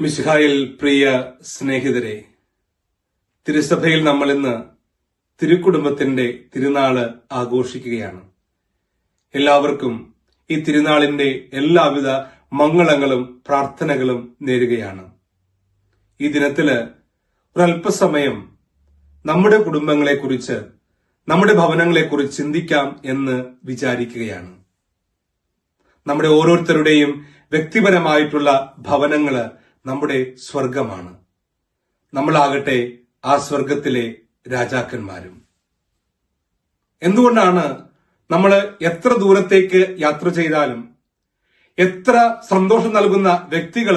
മിശിഹായിൽ പ്രിയ സ്നേഹിതരെ തിരുസഭയിൽ നമ്മൾ ഇന്ന് തിരുക്കുടുംബത്തിന്റെ തിരുനാൾ ആഘോഷിക്കുകയാണ്. എല്ലാവർക്കും ഈ തിരുനാളിന്റെ എല്ലാവിധ മംഗളങ്ങളും പ്രാർത്ഥനകളും നേരുകയാണ്. ഈ ദിനത്തിൽ ഒരല്പസമയം നമ്മുടെ കുടുംബങ്ങളെക്കുറിച്ച് നമ്മുടെ ഭവനങ്ങളെക്കുറിച്ച് ചിന്തിക്കാം എന്ന് വിചാരിക്കുകയാണ്. നമ്മുടെ ഓരോരുത്തരുടെയും വ്യക്തിപരമായിട്ടുള്ള ഭവനങ്ങൾ നമ്മുടെ സ്വർഗമാണ് നമ്മളാകട്ടെ ആ സ്വർഗത്തിലെ രാജാക്കന്മാരും. എന്തുകൊണ്ടാണ് നമ്മൾ എത്ര ദൂരത്തേക്ക് യാത്ര ചെയ്താലും എത്ര സന്തോഷം നൽകുന്ന വ്യക്തികൾ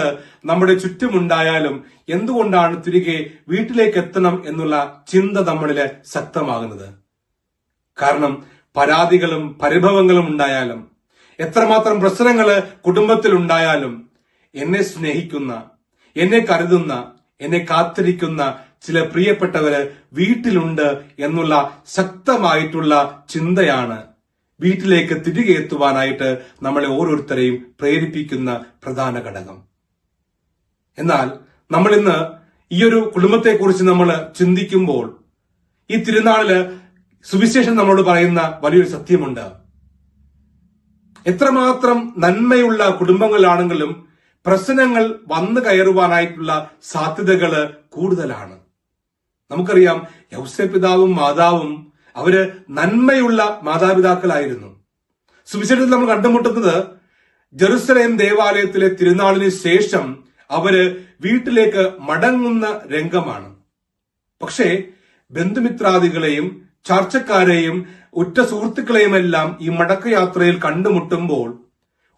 നമ്മുടെ ചുറ്റുമുണ്ടായാലും എന്തുകൊണ്ടാണ് തിരികെ വീട്ടിലേക്ക് എത്തണം എന്നുള്ള ചിന്ത നമ്മളിൽ ശക്തമാകുന്നത്? കാരണം പരാതികളും പരിഭവങ്ങളും ഉണ്ടായാലും എത്രമാത്രം പ്രശ്നങ്ങൾ കുടുംബത്തിൽ ഉണ്ടായാലും എന്നെ സ്നേഹിക്കുന്ന എന്നെ കരുതുന്ന എന്നെ കാത്തിരിക്കുന്ന ചില പ്രിയപ്പെട്ടവര് വീട്ടിലുണ്ട് എന്നുള്ള ശക്തമായിട്ടുള്ള ചിന്തയാണ് വീട്ടിലേക്ക് തിരികെ എത്തുവാനായിട്ട് നമ്മളെ ഓരോരുത്തരെയും പ്രേരിപ്പിക്കുന്ന പ്രധാന ഘടകം. എന്നാൽ നമ്മൾ ഇന്ന് ഈ ഒരു കുടുംബത്തെക്കുറിച്ച് നമ്മൾ ചിന്തിക്കുമ്പോൾ ഈ തിരുനാളിൽ സുവിശേഷം നമ്മളോട് പറയുന്ന വലിയൊരു സത്യമുണ്ട്. എത്രമാത്രം നന്മയുള്ള കുടുംബങ്ങളിലാണെങ്കിലും പ്രശ്നങ്ങൾ വന്നു കയറുവാനായിട്ടുള്ള സാധ്യതകൾ കൂടുതലാണ്. നമുക്കറിയാം യൗസ്യ പിതാവും മാതാവും അവർ നന്മയുള്ള മാതാപിതാക്കളായിരുന്നു. സുവിശേഷത്തിൽ നമ്മൾ കണ്ടുമുട്ടുന്നത് ജെറുസലേം ദേവാലയത്തിലെ തിരുനാളിന് ശേഷം അവർ വീട്ടിലേക്ക് മടങ്ങുന്ന രംഗമാണ്. പക്ഷേ ബന്ധുമിത്രാദികളെയും ചർച്ചക്കാരെയും ഉറ്റ സുഹൃത്തുക്കളെയുമെല്ലാം ഈ മടക്കയാത്രയിൽ കണ്ടുമുട്ടുമ്പോൾ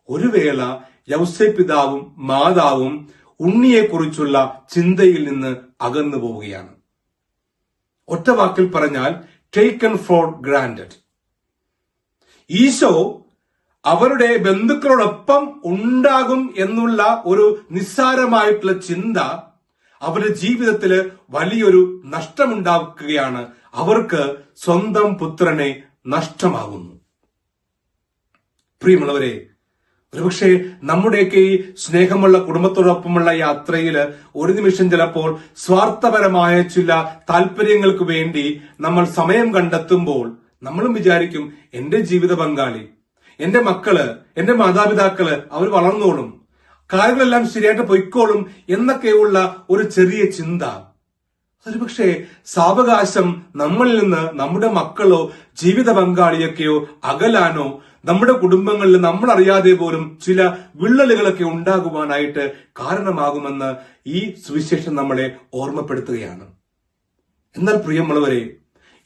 ഒരു വേള യൗസെ പിതാവും മാതാവും ഉണ്ണിയെക്കുറിച്ചുള്ള ചിന്തയിൽ നിന്ന് അകന്നു പോവുകയാണ്. ഒറ്റ വാക്കിൽ പറഞ്ഞാൽ ടേക്കൺ ഫോർ ഗ്രാൻഡഡ് ഈശോ അവരുടെ ബന്ധുക്കളോടൊപ്പം ഉണ്ടാകും എന്നുള്ള ഒരു നിസ്സാരമായിട്ടുള്ള ചിന്ത അവരുടെ ജീവിതത്തിൽ വലിയൊരു നഷ്ടമുണ്ടാക്കുകയാണ്. അവർക്ക് സ്വന്തം പുത്രനെ നഷ്ടമാകുന്നു. പ്രിയമുള്ളവരെ ഒരുപക്ഷെ നമ്മുടെയൊക്കെ ഈ സ്നേഹമുള്ള കുടുംബത്തോടൊപ്പമുള്ള യാത്രയിൽ ഒരു നിമിഷം ചിലപ്പോൾ സ്വാർത്ഥപരമായ ചില താല്പര്യങ്ങൾക്ക് വേണ്ടി നമ്മൾ സമയം കണ്ടെത്തുമ്പോൾ നമ്മളും വിചാരിക്കും എന്റെ ജീവിത പങ്കാളി എന്റെ മക്കൾ എന്റെ മാതാപിതാക്കൾ അവർ വളർന്നോളും കാര്യങ്ങളെല്ലാം ശരിയായിട്ട് പൊയ്ക്കോളും എന്നൊക്കെയുള്ള ഒരു ചെറിയ ചിന്ത. ഒരുപക്ഷെ സാവകാശം നമ്മളിൽ നിന്ന് നമ്മുടെ മക്കളോ ജീവിത പങ്കാളിയൊക്കെയോ അകലാനോ നമ്മുടെ കുടുംബങ്ങളിൽ നമ്മൾ അറിയാതെ പോലും ചില വിള്ളലുകളൊക്കെ ഉണ്ടാകുവാനായിട്ട് കാരണമാകുമെന്ന് ഈ സുവിശേഷം നമ്മളെ ഓർമ്മപ്പെടുത്തുകയാണ്. എന്നാൽ പ്രിയമുള്ളവരെ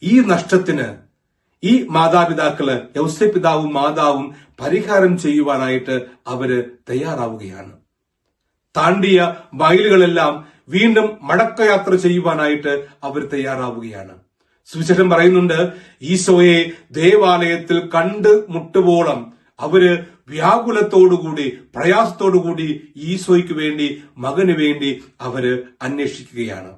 ഈ നഷ്ടത്തിന് ഈ മാതാപിതാക്കൾ യൗസ്യപിതാവും മാതാവും പരിഹാരം ചെയ്യുവാനായിട്ട് അവർ തയ്യാറാവുകയാണ്. താണ്ടിയ വയലുകളെല്ലാം വീണ്ടും മടക്കയാത്ര ചെയ്യുവാനായിട്ട് അവർ തയ്യാറാവുകയാണ്. സുവിശേഷം പറയുന്നുണ്ട് ഈശോയെ ദേവാലയത്തിൽ കണ്ട് മുട്ടുവോളം അവർ വ്യാകുലത്തോടുകൂടി പ്രയാസത്തോടുകൂടി ഈശോയ്ക്ക് വേണ്ടി മകന് വേണ്ടി അവർ അന്വേഷിക്കുകയാണ്.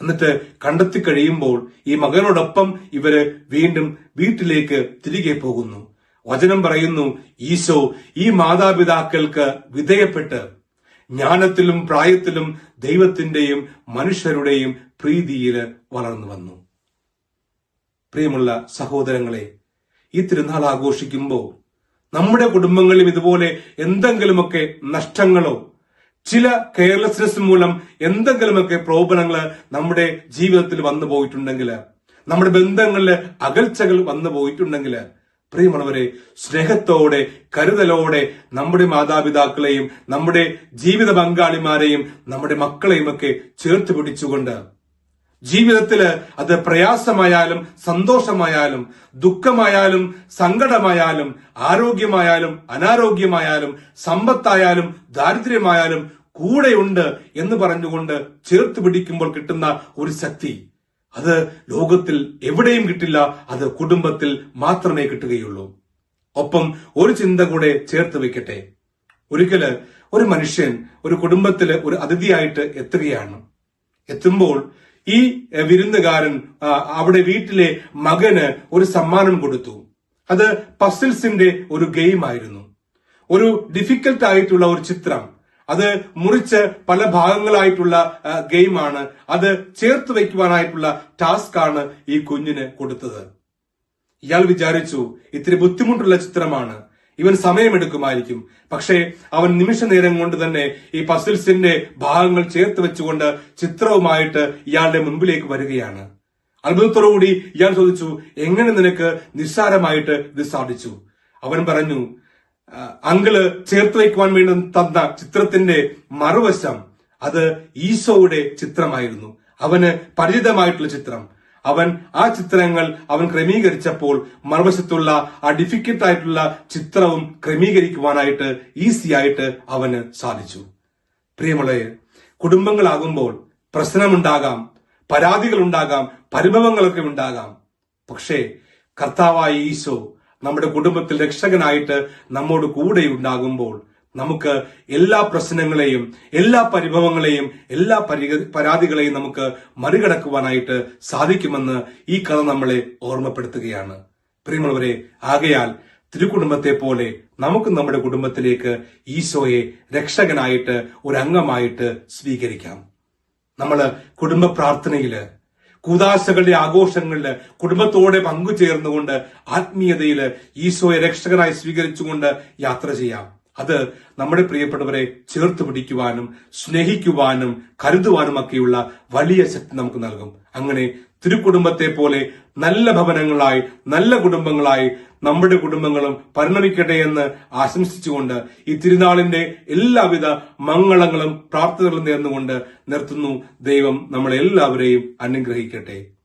എന്നിട്ട് കണ്ടെത്തി കഴിയുമ്പോൾ ഈ മകനോടൊപ്പം ഇവർ വീണ്ടും വീട്ടിലേക്ക് തിരികെ പോകുന്നു. വചനം പറയുന്നു ഈശോ ഈ മാതാപിതാക്കൾക്ക് വിധേയപ്പെട്ട് ജ്ഞാനത്തിലും പ്രായത്തിലും ദൈവത്തിന്റെയും മനുഷ്യരുടെയും പ്രീതിയിൽ വളർന്നു വന്നു. പ്രിയമുള്ള സഹോദരങ്ങളെ ഈ തിരുനാൾ ആഘോഷിക്കുമ്പോൾ നമ്മുടെ കുടുംബങ്ങളിലും ഇതുപോലെ എന്തെങ്കിലുമൊക്കെ നഷ്ടങ്ങളോ ചില കെയർലെസ്നെസ് മൂലം എന്തെങ്കിലുമൊക്കെ പ്രോബ്ലങ്ങൾ നമ്മുടെ ജീവിതത്തിൽ വന്നു പോയിട്ടുണ്ടെങ്കിൽ നമ്മുടെ ബന്ധങ്ങളിൽ അകൽച്ചകൾ വന്നു പോയിട്ടുണ്ടെങ്കിൽ പ്രിയമുള്ളവരെ സ്നേഹത്തോടെ കരുതലോടെ നമ്മുടെ മാതാപിതാക്കളെയും നമ്മുടെ ജീവിത പങ്കാളിമാരെയും നമ്മുടെ മക്കളെയും ഒക്കെ ചേർത്ത് പിടിച്ചുകൊണ്ട് ജീവിതത്തിൽ അത് പ്രയാസമായാലും സന്തോഷമായാലും ദുഃഖമായാലും സങ്കടമായാലും ആരോഗ്യമായാലും അനാരോഗ്യമായാലും സമ്പത്തായാലും ദാരിദ്ര്യമായാലും കൂടെയുണ്ട് എന്ന് പറഞ്ഞുകൊണ്ട് ചേർത്ത് പിടിക്കുമ്പോൾ കിട്ടുന്ന ഒരു ശക്തി. അത് ലോകത്തിൽ എവിടെയും കിട്ടില്ല അത് കുടുംബത്തിൽ മാത്രമേ കിട്ടുകയുള്ളൂ. ഒപ്പം ഒരു ചിന്ത കൂടെ ചേർത്ത് വെക്കട്ടെ. ഒരിക്കൽ ഒരു മനുഷ്യൻ ഒരു കുടുംബത്തിലെ ഒരു അതിഥിയായിട്ട് എത്തുകയാണ്. എത്തുമ്പോൾ ഈ വിരുന്നുകാരൻ അവിടെ വീട്ടിലെ മകന് ഒരു സമ്മാനം കൊടുത്തു. അത് പസിൽസിന്റെ ഒരു ഗെയിം ആയിരുന്നു ഒരു ഡിഫിക്കൽട്ട് ആയിട്ടുള്ള ഒരു ചിത്രം. അത് മുറിച്ച് പല ഭാഗങ്ങളായിട്ടുള്ള ഗെയിമാണ്. അത് ചേർത്ത് വയ്ക്കുവാനായിട്ടുള്ള ടാസ്ക് ആണ് ഈ കുഞ്ഞിന് കൊടുത്തത്. ഇയാൾ വിചാരിച്ചു ഇത്തിരി ബുദ്ധിമുട്ടുള്ള ചിത്രമാണ്. ഇവൻ സമയമെടുക്കുമായിരിക്കും. പക്ഷേ അവൻ നിമിഷ നേരം കൊണ്ട് തന്നെ ഈ പസിൽസിന്റെ ഭാഗങ്ങൾ ചേർത്ത് വെച്ചുകൊണ്ട് ചിത്രവുമായിട്ട് ഇയാളുടെ മുൻപിലേക്ക് വരികയാണ്. അത്ഭുതത്തോടുകൂടി ഇയാൾ ചോദിച്ചു എങ്ങനെ നിനക്ക് നിസ്സാരമായിട്ട് ഇത് സാധിച്ചു? അവൻ പറഞ്ഞു "ആ, അങ്കിൾ ചേർത്ത് വയ്ക്കുവാൻ വേണ്ടി തന്ന ചിത്രത്തിന്റെ മറുവശം അത് ഈശോയുടെ ചിത്രമായിരുന്നു. അവന് പരിചിതമായിട്ടുള്ള ചിത്രം. അവൻ ആ ചിത്രങ്ങൾ അവൻ ക്രമീകരിച്ചപ്പോൾ മറുവശത്തുള്ള ആ ഡിഫിക്കൽട്ട് ആയിട്ടുള്ള ചിത്രവും ക്രമീകരിക്കുവാനായിട്ട് ഈസി ആയിട്ട് അവന് സാധിച്ചു. പ്രിയമുള്ളവർ കുടുംബങ്ങളാകുമ്പോൾ പ്രശ്നമുണ്ടാകാം പരാതികൾ ഉണ്ടാകാം പരിഭവങ്ങളൊക്കെ ഉണ്ടാകാം. പക്ഷേ കർത്താവായ ഈശോ നമ്മുടെ കുടുംബത്തിൽ രക്ഷകനായിട്ട് നമ്മോട് കൂടെ ഉണ്ടാകുമ്പോൾ നമുക്ക് എല്ലാ പ്രശ്നങ്ങളെയും എല്ലാ പരിഭവങ്ങളെയും എല്ലാ പരാതികളെയും നമുക്ക് മറികടക്കുവാനായിട്ട് സാധിക്കുമെന്ന് ഈ കഥ നമ്മളെ ഓർമ്മപ്പെടുത്തുകയാണ്. പ്രിയമുള്ളവരെ ആകയാൽ തിരുകുടുംബത്തെ പോലെ നമുക്ക് നമ്മുടെ കുടുംബത്തിലേക്ക് ഈശോയെ രക്ഷകനായിട്ട് ഒരു അംഗമായിട്ട് സ്വീകരിക്കാം. നമ്മൾ കുടുംബ പ്രാർത്ഥനയിൽ കൂതാശകളുടെ ആഘോഷങ്ങളിൽ കുടുംബത്തോടെ പങ്കുചേർന്നുകൊണ്ട് ആത്മീയതയിൽ ഈശോയെ രക്ഷകനായി സ്വീകരിച്ചുകൊണ്ട് യാത്ര ചെയ്യാം. അത് നമ്മുടെ പ്രിയപ്പെട്ടവരെ ചേർത്ത് പിടിക്കുവാനും സ്നേഹിക്കുവാനും കരുതുവാനും ഒക്കെയുള്ള വലിയ ശക്തി നമുക്ക് നൽകും. അങ്ങനെ തിരുക്കുടുംബത്തെ പോലെ നല്ല ഭവനങ്ങളായി നല്ല കുടുംബങ്ങളായി നമ്മുടെ കുടുംബങ്ങളും പരിണമിക്കട്ടെ എന്ന് ആശംസിച്ചുകൊണ്ട് ഈ തിരുനാളിന്റെ എല്ലാവിധ മംഗളങ്ങളും പ്രാർത്ഥനകളും നേർന്നുകൊണ്ട് നിർത്തുന്നു. ദൈവം നമ്മളെല്ലാവരെയും അനുഗ്രഹിക്കട്ടെ.